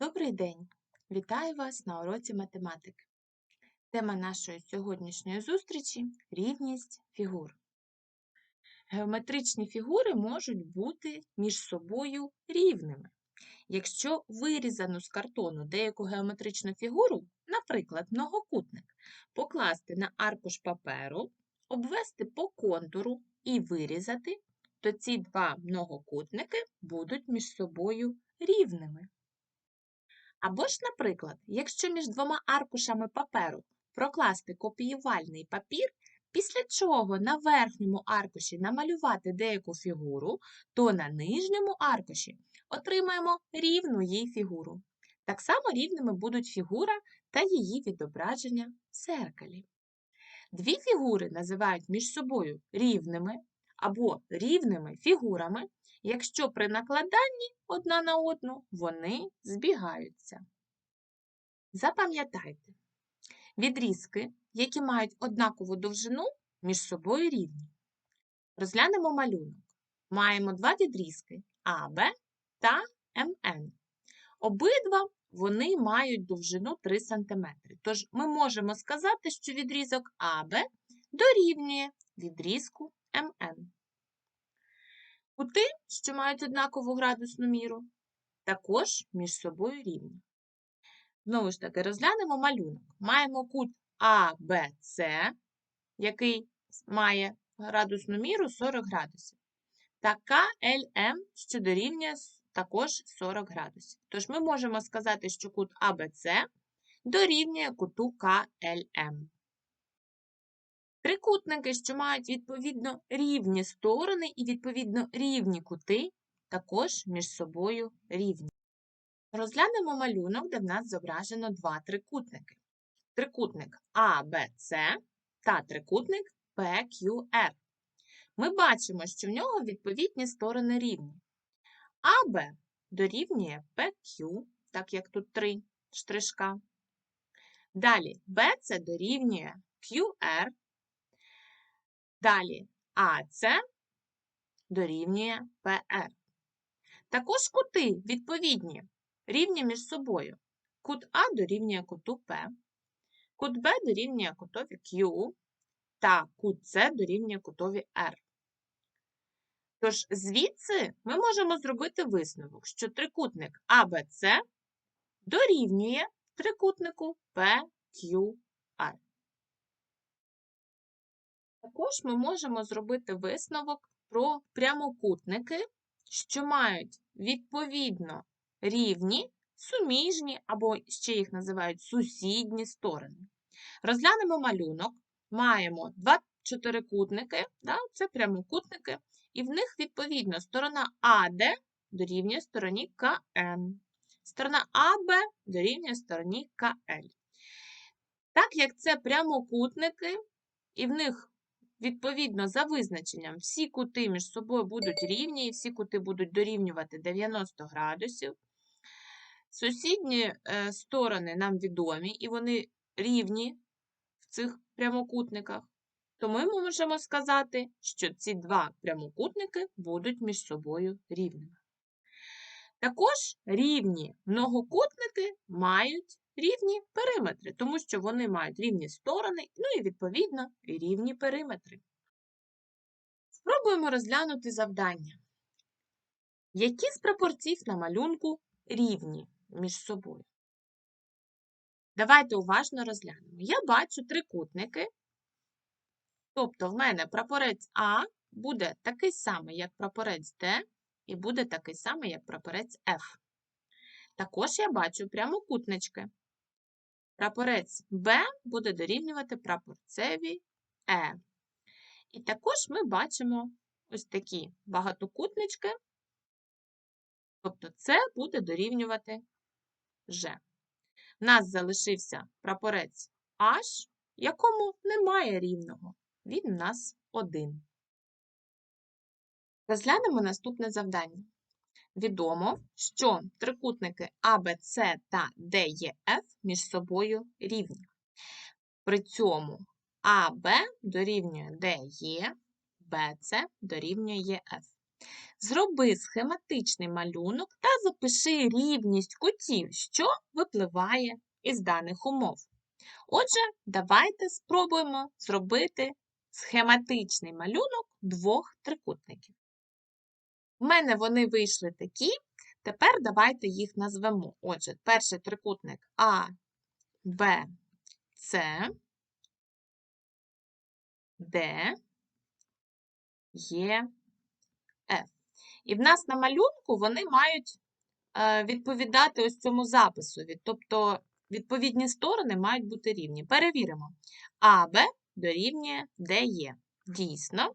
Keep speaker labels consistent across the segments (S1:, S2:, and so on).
S1: Добрий день! Вітаю вас на уроці математики. Тема нашої сьогоднішньої зустрічі рівність фігур. Геометричні фігури можуть бути між собою рівними. Якщо вирізану з картону деяку геометричну фігуру, наприклад, многокутник, покласти на аркуш паперу, обвести по контуру і вирізати, то ці два многокутники будуть між собою рівними. Або ж, наприклад, якщо між двома аркушами паперу прокласти копіювальний папір, після чого на верхньому аркуші намалювати деяку фігуру, то на нижньому аркуші отримаємо рівну їй фігуру. Так само рівними будуть фігура та її відображення в зеркалі. Дві фігури називають між собою рівними або рівними фігурами, якщо при накладанні одна на одну вони збігаються. Запам'ятайте, відрізки, які мають однакову довжину, між собою рівні. Розглянемо малюнок. Маємо два відрізки АБ та МН. Обидва вони мають довжину 3 см. Тож ми можемо сказати, що відрізок АБ дорівнює відрізку МН. Кути, що мають однакову градусну міру, також між собою рівні. Знову ж таки, розглянемо малюнок. Маємо кут АБЦ, який має градусну міру 40 градусів, та КЛМ, що дорівнює також 40 градусів. Тож ми можемо сказати, що кут АБЦ дорівнює куту КЛМ. Трикутники, що мають відповідно рівні сторони і відповідно рівні кути, також між собою рівні. Розглянемо малюнок, де в нас зображено два трикутники. Трикутник ABC та трикутник PQR. Ми бачимо, що в нього відповідні сторони рівні. АБ дорівнює PQ, так як тут три штришка. Далі BC дорівнює QR, Далі АС дорівнює ПР. Також кути відповідні, рівні між собою. Кут А дорівнює куту П, кут Б дорівнює кутові Q та кут С дорівнює кутові R. Тож звідси ми можемо зробити висновок, що трикутник АБЦ дорівнює трикутнику PQR. Також ми можемо зробити висновок про прямокутники, що мають відповідно рівні, суміжні або ще їх називають сусідні сторони. Розглянемо малюнок. Маємо два чотирикутники, да, це прямокутники, і в них, відповідно, сторона АД дорівнює стороні КН. Сторона АБ дорівнює стороні КЛ. Так як це прямокутники, і в них Відповідно, за визначенням, всі кути між собою будуть рівні, і всі кути будуть дорівнювати 90 градусів. Сусідні е, сторони нам відомі, і вони рівні в цих прямокутниках. То ми можемо сказати, що ці два прямокутники будуть між собою рівними. Також рівні многокутники мають рівні периметри, тому що вони мають рівні сторони, ну і, відповідно, рівні периметри. Спробуємо розглянути завдання. Які з пропорцій на малюнку рівні між собою? Давайте уважно розглянемо. Я бачу трикутники, тобто в мене прапорець А буде такий самий, як прапорець Д, і буде такий самий, як прапорець F. Також я бачу прямокутнички. Прапорець Б буде дорівнювати прапорцеві Е. І також ми бачимо ось такі багатокутнички, тобто це буде дорівнювати Ж. У нас залишився прапорець H, якому немає рівного. Він у нас один. Розглянемо наступне завдання. Відомо, що трикутники АБЦ та ДЕФ між собою рівні. При цьому АБ дорівнює ДЕ, БЦ дорівнює ЕФ. Зроби схематичний малюнок та запиши рівність кутів, що випливає із даних умов. Отже, давайте спробуємо зробити схематичний малюнок двох трикутників. У мене вони вийшли такі. Тепер давайте їх назвемо. Отже, перший трикутник А, Б, С, Д, Є, Ф. І в нас на малюнку вони мають е, відповідати ось цьому записові. Тобто відповідні сторони мають бути рівні. Перевіримо. АБ дорівнює ДЕ. Дійсно.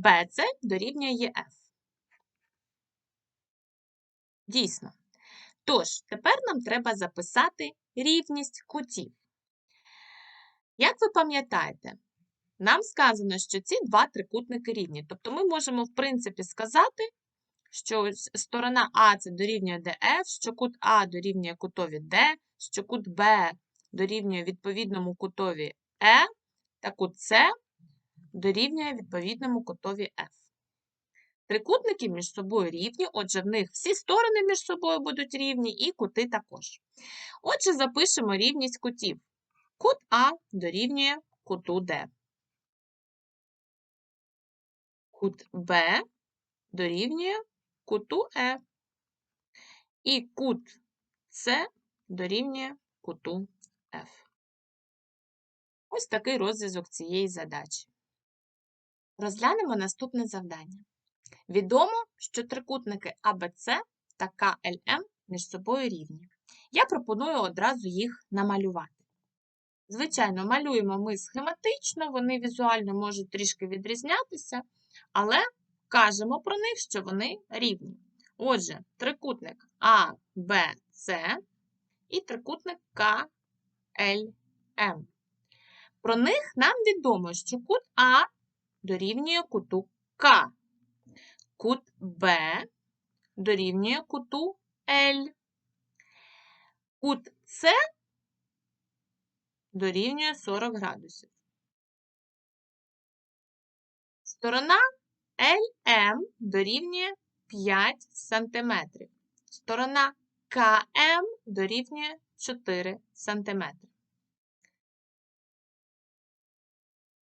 S1: БЦ дорівнює ЄФ. Дійсно. Тож, тепер нам треба записати рівність кутів. Як ви пам'ятаєте, нам сказано, що ці два трикутники рівні. Тобто ми можемо, в принципі, сказати, що сторона А це дорівнює ДФ, що кут А дорівнює кутові Д, що кут Б дорівнює відповідному кутові Е, та кут С дорівнює відповідному кутові F. Трикутники між собою рівні, отже, в них всі сторони між собою будуть рівні і кути також. Отже, запишемо рівність кутів. Кут А дорівнює куту Д. Кут Б дорівнює куту Е. І кут С дорівнює куту F. Ось такий розв'язок цієї задачі. Розглянемо наступне завдання. Відомо, що трикутники АБЦ та КЛМ між собою рівні. Я пропоную одразу їх намалювати. Звичайно, малюємо ми схематично, вони візуально можуть трішки відрізнятися, але кажемо про них, що вони рівні. Отже, трикутник АБЦ і трикутник КЛМ. Про них нам відомо, що кут А дорівнює куту К. Кут Б дорівнює куту Л. Кут С дорівнює 40 градусів. Сторона ЛМ дорівнює 5 см. Сторона КМ дорівнює 4 см.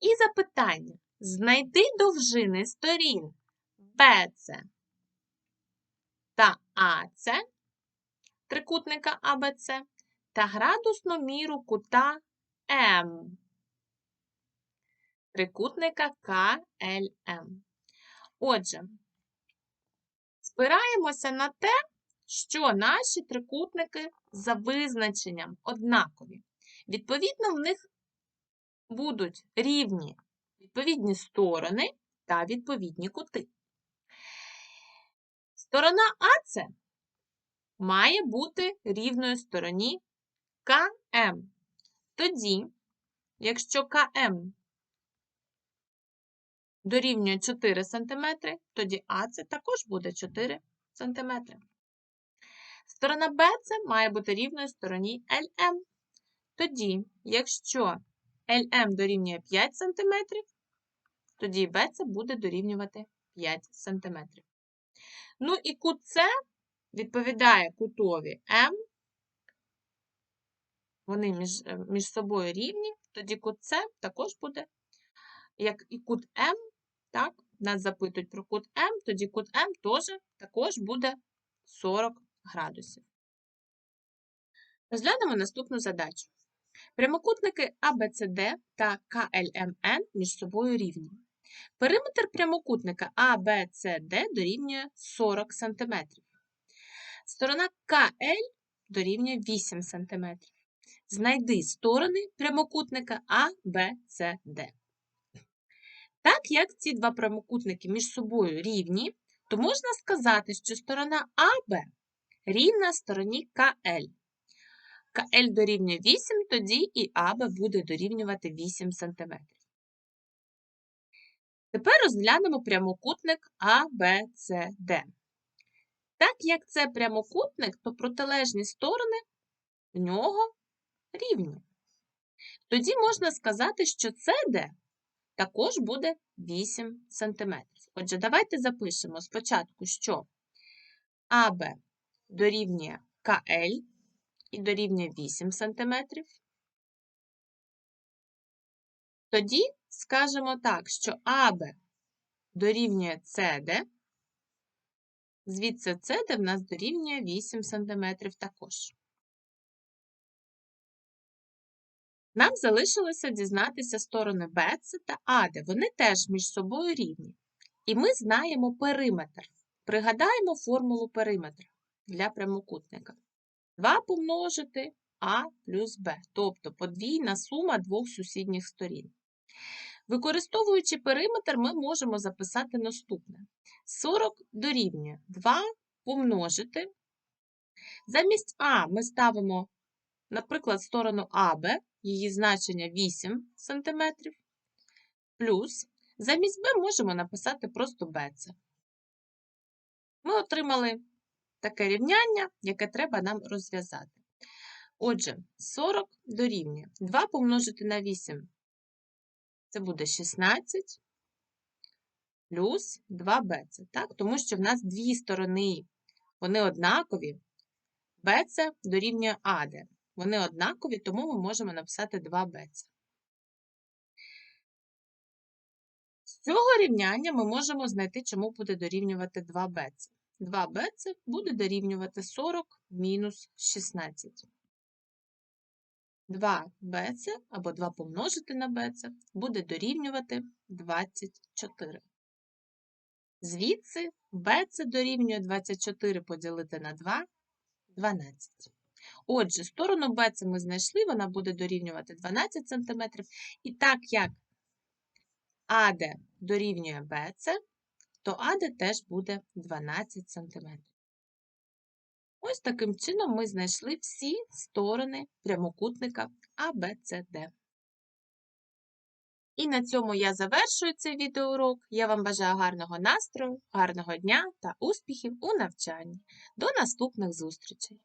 S1: І запитання. Знайти довжини сторін BC та АЦ трикутника АБЦ та градусну міру кута М трикутника КЛМ. Отже, спираємося на те, що наші трикутники за визначенням однакові. Відповідно, в них будуть рівні відповідні сторони та відповідні кути. Сторона АЦ має бути рівною стороні КМ. Тоді, якщо КМ дорівнює 4 см, тоді АЦ також буде 4 см. Сторона БЦ має бути рівною стороні ЛМ. Тоді, якщо LM дорівнює 5 см, тоді BC буде дорівнювати 5 см. Ну і кут С відповідає кутові М. Вони між, е, між собою рівні, тоді кут С також буде, як і кут М, так, нас запитують про кут М, тоді кут М теж також буде 40 градусів. Розглянемо наступну задачу. Прямокутники ABCD та KLMN між собою рівні. Периметр прямокутника ABCD дорівнює 40 см. Сторона КЛ дорівнює 8 см. Знайди сторони прямокутника ABCD. Так як ці два прямокутники між собою рівні, то можна сказати, що сторона АБ рівна стороні КЛ. КЛ дорівнює 8, тоді і АБ буде дорівнювати 8 см. Тепер розглянемо прямокутник ABCD. Так як це прямокутник, то протилежні сторони в нього рівні. Тоді можна сказати, що CD також буде 8 см. Отже, давайте запишемо спочатку, що АБ дорівнює КЛ і дорівнює 8 см. Тоді скажемо так, що АБ дорівнює СД, звідси СД в нас дорівнює 8 см також. Нам залишилося дізнатися сторони БЦ та АД. Вони теж між собою рівні. І ми знаємо периметр. Пригадаємо формулу периметра для прямокутника. 2 помножити А плюс Б, тобто подвійна сума двох сусідніх сторін. Використовуючи периметр, ми можемо записати наступне. 40 дорівнює 2 помножити. Замість А ми ставимо, наприклад, сторону АБ, її значення 8 см, плюс замість Б можемо написати просто БЦ. Ми отримали таке рівняння, яке треба нам розв'язати. Отже, 40 дорівнює 2 помножити на 8 це буде 16 плюс 2bc, так? тому що в нас дві сторони, вони однакові. BC дорівнює AD. Вони однакові, тому ми можемо написати 2bc. З цього рівняння ми можемо знайти, чому буде дорівнювати 2bc. 2bc буде дорівнювати 40 мінус 16. 2bc або 2 помножити на bc буде дорівнювати 24. Звідси bc дорівнює 24 поділити на 2 12. Отже, сторону BC ми знайшли, вона буде дорівнювати 12 см. І так як AD дорівнює BC, то AD теж буде 12 см. Ось таким чином ми знайшли всі сторони прямокутника ABCD. І на цьому я завершую цей відеоурок. Я вам бажаю гарного настрою, гарного дня та успіхів у навчанні. До наступних зустрічей!